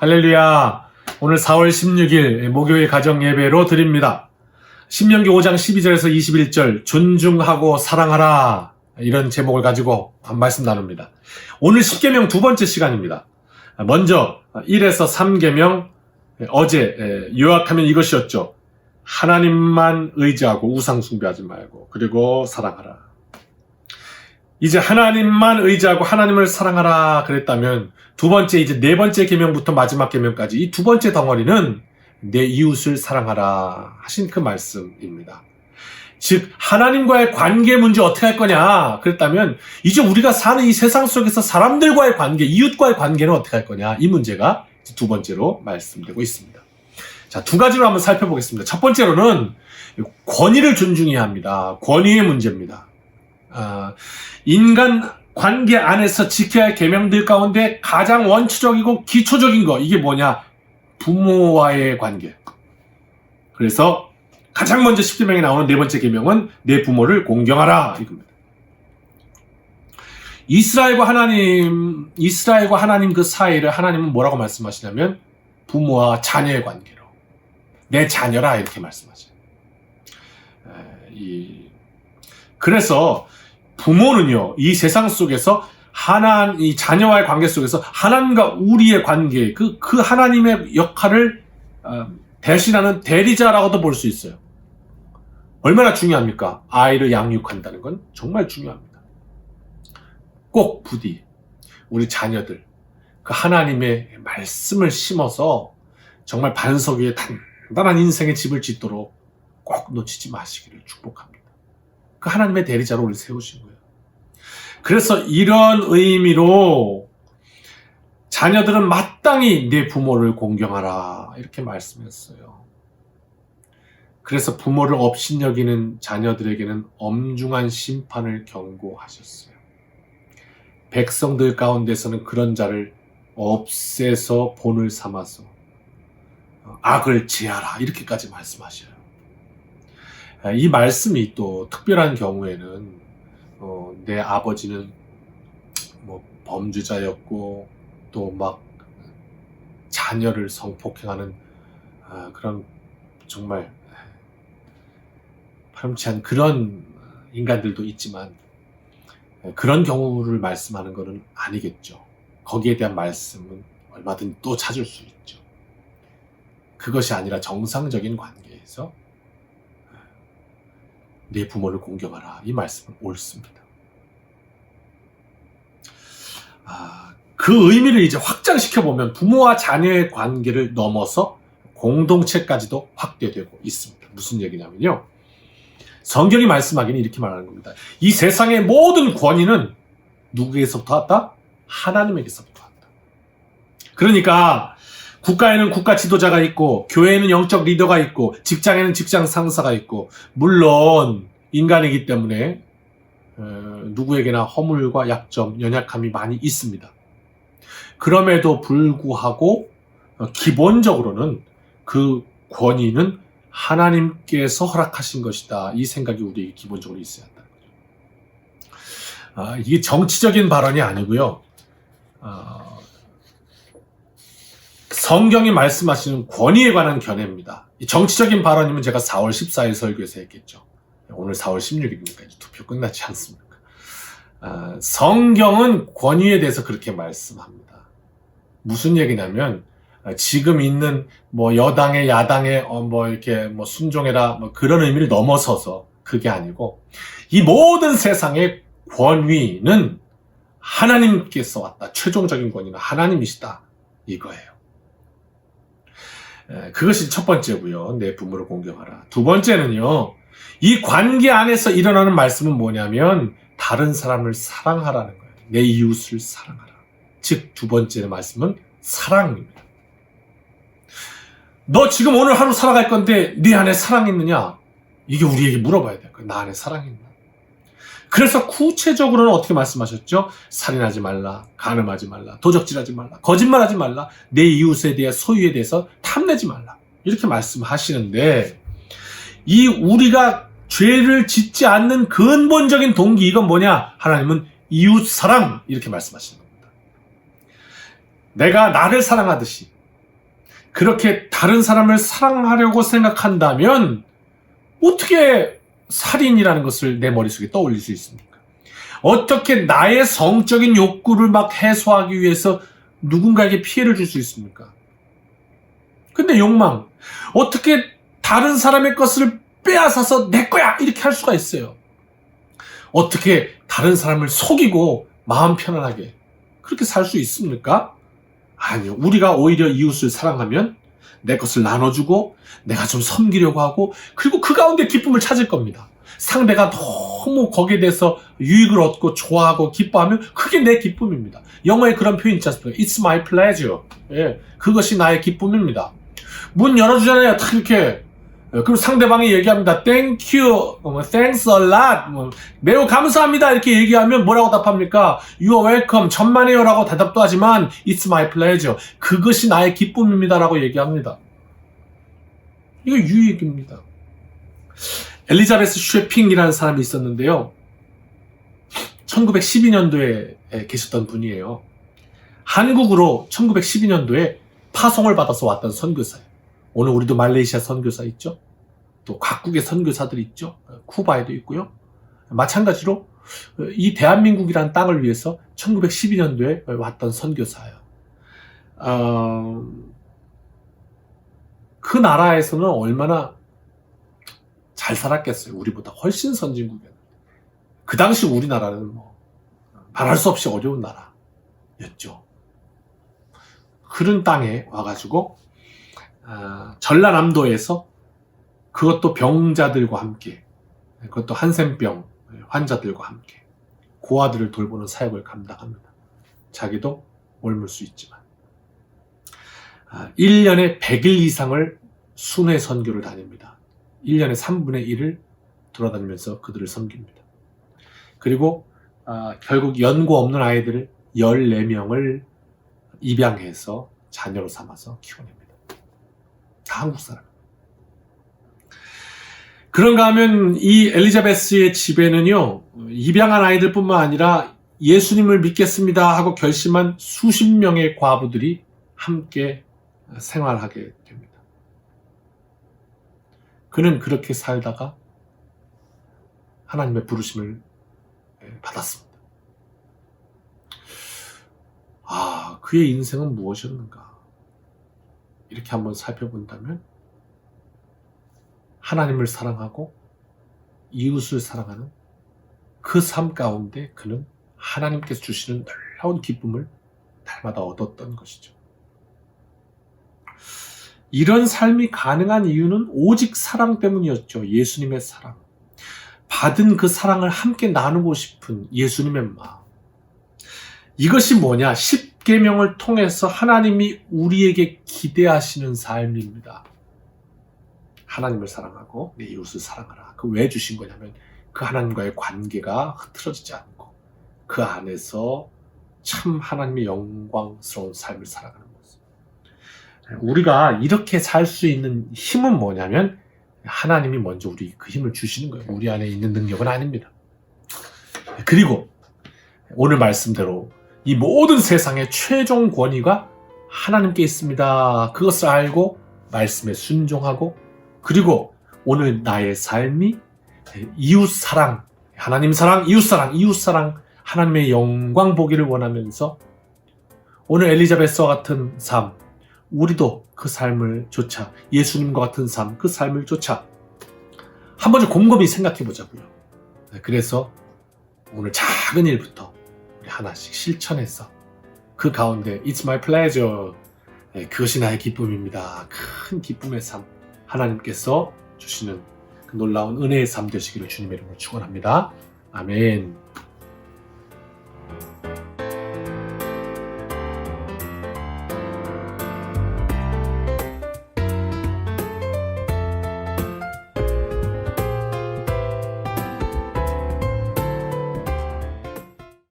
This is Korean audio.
할렐루야. 오늘 4월 16일 목요일 가정 예배로 드립니다. 신명기 5장 12절에서 21절 존중하고 사랑하라 이런 제목을 가지고 한 말씀 나눕니다. 오늘 10계명 두 번째 시간입니다. 먼저 1에서 3계명 어제 요약하면 이것이었죠. 하나님만 의지하고 우상 숭배하지 말고 그리고 사랑하라. 이제 하나님만 의지하고 하나님을 사랑하라 그랬다면 두 번째 이제 네 번째 계명부터 마지막 계명까지 이 두 번째 덩어리는 내 이웃을 사랑하라 하신 그 말씀입니다. 즉 하나님과의 관계 문제 어떻게 할 거냐 그랬다면 이제 우리가 사는 이 세상 속에서 사람들과의 관계, 이웃과의 관계는 어떻게 할 거냐 이 문제가 두 번째로 말씀되고 있습니다. 자, 두 가지로 한번 살펴보겠습니다. 첫 번째로는 권위를 존중해야 합니다. 권위의 문제입니다. 아, 인간 관계 안에서 지켜야 할 계명들 가운데 가장 원초적이고 기초적인 거 이게 뭐냐? 부모와의 관계. 그래서 가장 먼저 10계명에 나오는 네 번째 계명은 내 부모를 공경하라 이겁니다. 이스라엘과 하나님, 이스라엘과 하나님 그 사이를 하나님은 뭐라고 말씀하시냐면 부모와 자녀의 관계로 내 자녀라 이렇게 말씀하셔요. 에, 이 그래서 부모는요, 이 세상 속에서 하나, 이 자녀와의 관계 속에서 하나님과 우리의 관계, 그, 그 하나님의 역할을 어, 대신하는 대리자라고도 볼 수 있어요. 얼마나 중요합니까? 아이를 양육한다는 건 정말 중요합니다. 꼭 부디 우리 자녀들, 그 하나님의 말씀을 심어서 정말 반석 위에 단단한 인생의 집을 짓도록 꼭 놓치지 마시기를 축복합니다. 그 하나님의 대리자로 우리 세우신 거예요. 그래서 이런 의미로 자녀들은 마땅히 내 부모를 공경하라 이렇게 말씀했어요. 그래서 부모를 업신여기는 자녀들에게는 엄중한 심판을 경고하셨어요. 백성들 가운데서는 그런 자를 없애서 본을 삼아서 악을 제하라 이렇게까지 말씀하셔요. 이 말씀이 또 특별한 경우에는 어, 내 아버지는 뭐 범죄자였고 또 막 자녀를 성폭행하는 아, 그런 정말 파렴치한 그런 인간들도 있지만 그런 경우를 말씀하는 것은 아니겠죠. 거기에 대한 말씀은 얼마든 또 찾을 수 있죠. 그것이 아니라 정상적인 관계에서 내 부모를 공경하라. 이 말씀은 옳습니다. 아, 그 의미를 이제 확장시켜 보면 부모와 자녀의 관계를 넘어서 공동체까지도 확대되고 있습니다. 무슨 얘기냐면요. 성경이 말씀하기는 이렇게 말하는 겁니다. 이 세상의 모든 권위는 누구에게서부터 왔다? 하나님에게서부터 왔다. 그러니까 국가에는 국가 지도자가 있고 교회에는 영적 리더가 있고 직장에는 직장 상사가 있고 물론 인간이기 때문에 누구에게나 허물과 약점, 연약함이 많이 있습니다. 그럼에도 불구하고 어, 기본적으로는 그 권위는 하나님께서 허락하신 것이다. 이 생각이 우리에게 기본적으로 있어야 거죠. 아, 이게 정치적인 발언이 아니고요. 아, 성경이 말씀하시는 권위에 관한 견해입니다. 정치적인 발언이면 제가 4월 14일 설교에서 했겠죠. 오늘 4월 16일이니까 투표 끝났지 않습니까? 아, 성경은 권위에 대해서 그렇게 말씀합니다. 무슨 얘기냐면 아, 지금 있는 뭐 여당의 야당의 어, 뭐 이렇게 뭐 순종해라 뭐 그런 의미를 넘어서서 그게 아니고 이 모든 세상의 권위는 하나님께서 왔다. 최종적인 권위는 하나님이시다. 이거예요. 그것이 첫 번째고요. 내 부모를 공경하라. 두 번째는요. 이 관계 안에서 일어나는 말씀은 뭐냐면 다른 사람을 사랑하라는 거예요. 내 이웃을 사랑하라. 즉 두 번째 말씀은 사랑입니다. 너 지금 오늘 하루 살아갈 건데 네 안에 사랑 있느냐? 이게 우리에게 물어봐야 될 거예요. 나 안에 사랑 있나? 그래서 구체적으로는 어떻게 말씀하셨죠? 살인하지 말라, 간음하지 말라, 도적질하지 말라, 거짓말하지 말라, 내 이웃에 대해 소유에 대해서 탐내지 말라. 이렇게 말씀하시는데 이 우리가 죄를 짓지 않는 근본적인 동기 이건 뭐냐? 하나님은 이웃 사랑 이렇게 말씀하시는 겁니다. 내가 나를 사랑하듯이 그렇게 다른 사람을 사랑하려고 생각한다면 어떻게 살인이라는 것을 내 머릿속에 떠올릴 수 있습니까? 어떻게 나의 성적인 욕구를 막 해소하기 위해서 누군가에게 피해를 줄 수 있습니까? 근데 욕망, 어떻게 다른 사람의 것을 빼앗아서 내 거야! 이렇게 할 수가 있어요. 어떻게 다른 사람을 속이고 마음 편안하게 그렇게 살 수 있습니까? 아니요. 우리가 오히려 이웃을 사랑하면 내 것을 나눠주고 내가 좀 섬기려고 하고 그리고 그 가운데 기쁨을 찾을 겁니다. 상대가 너무 거기에 대해서 유익을 얻고 좋아하고 기뻐하면 그게 내 기쁨입니다. 영어에 그런 표현 있지 않습니까? It's my pleasure. 예, 그것이 나의 기쁨입니다. 문 열어주잖아요. 탁 이렇게. 예, 그럼 상대방이 얘기합니다. Thank you, 뭐, thanks a lot, 뭐, 매우 감사합니다. 이렇게 얘기하면 뭐라고 답합니까? You are welcome, 천만에요라고 대답도 하지만 It's my pleasure. 그것이 나의 기쁨입니다라고 얘기합니다. 이거 유익입니다. 엘리자베스 쉐핑이라는 사람이 있었는데요. 1912년도에 계셨던 분이에요. 한국으로 1912년도에 파송을 받아서 왔던 선교사예요. 오늘 우리도 말레이시아 선교사 있죠? 또 각국의 선교사들이 있죠? 쿠바에도 있고요. 마찬가지로 이 대한민국이라는 땅을 위해서 1912년도에 왔던 선교사예요. 어, 그 나라에서는 얼마나 잘 살았겠어요. 우리보다 훨씬 선진국이었는데. 그 당시 우리나라는 뭐 말할 수 없이 어려운 나라였죠. 그런 땅에 와가지고 아, 전라남도에서 그것도 병자들과 함께 그것도 한센병 환자들과 함께 고아들을 돌보는 사역을 감당합니다. 자기도 옮을 수 있지만 아, 1년에 100일 이상을 순회 선교를 다닙니다. 1년에 3분의 1을 돌아다니면서 그들을 섬깁니다. 그리고 아, 결국 연고 없는 아이들을 14명을 입양해서 자녀로 삼아서 키워냅니다. 다 한국 사람. 그런가 하면 이 엘리자베스의 집에는요, 입양한 아이들뿐만 아니라 예수님을 믿겠습니다 하고 결심한 수십 명의 과부들이 함께 생활하게 됩니다. 그는 그렇게 살다가 하나님의 부르심을 받았습니다. 아, 그의 인생은 무엇이었는가? 이렇게 한번 살펴본다면 하나님을 사랑하고 이웃을 사랑하는 그 삶 가운데 그는 하나님께서 주시는 놀라운 기쁨을 날마다 얻었던 것이죠. 이런 삶이 가능한 이유는 오직 사랑 때문이었죠. 예수님의 사랑. 받은 그 사랑을 함께 나누고 싶은 예수님의 마음. 이것이 뭐냐? 10계명을 통해서 하나님이 우리에게 기대하시는 삶입니다. 하나님을 사랑하고 내 이웃을 사랑하라. 그 왜 주신 거냐면 그 하나님과의 관계가 흐트러지지 않고 그 안에서 참 하나님의 영광스러운 삶을 살아가는 모습. 우리가 이렇게 살 수 있는 힘은 뭐냐면 하나님이 먼저 우리 그 힘을 주시는 거예요. 우리 안에 있는 능력은 아닙니다. 그리고 오늘 말씀대로 이 모든 세상의 최종 권위가 하나님께 있습니다. 그것을 알고 말씀에 순종하고 그리고 오늘 나의 삶이 이웃 사랑, 하나님 사랑, 이웃 사랑, 이웃 사랑, 하나님의 영광 보기를 원하면서 오늘 엘리자베스와 같은 삶, 우리도 그 삶을 쫓아 예수님과 같은 삶, 그 삶을 쫓아 한번좀 곰곰이 생각해 보자고요. 그래서 오늘 작은 일부터 하나씩 실천해서 그 가운데 It's my pleasure. 네, 그것이 나의 기쁨입니다. 큰 기쁨의 삶. 하나님께서 주시는 그 놀라운 은혜의 삶 되시기를 주님의 이름으로 축원합니다. 아멘.